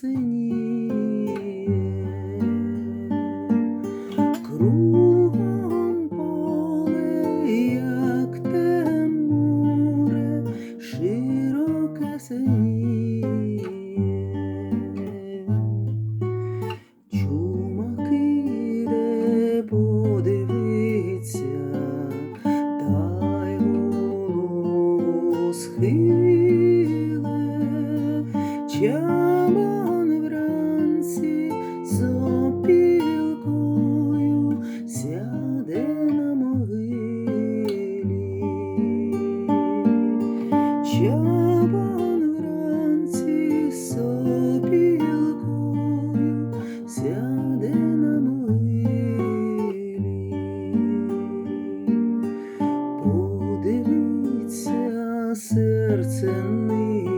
синіє, кругом поле, широке синіє. Чумаки подивиться, та схиле. Yeah. to me.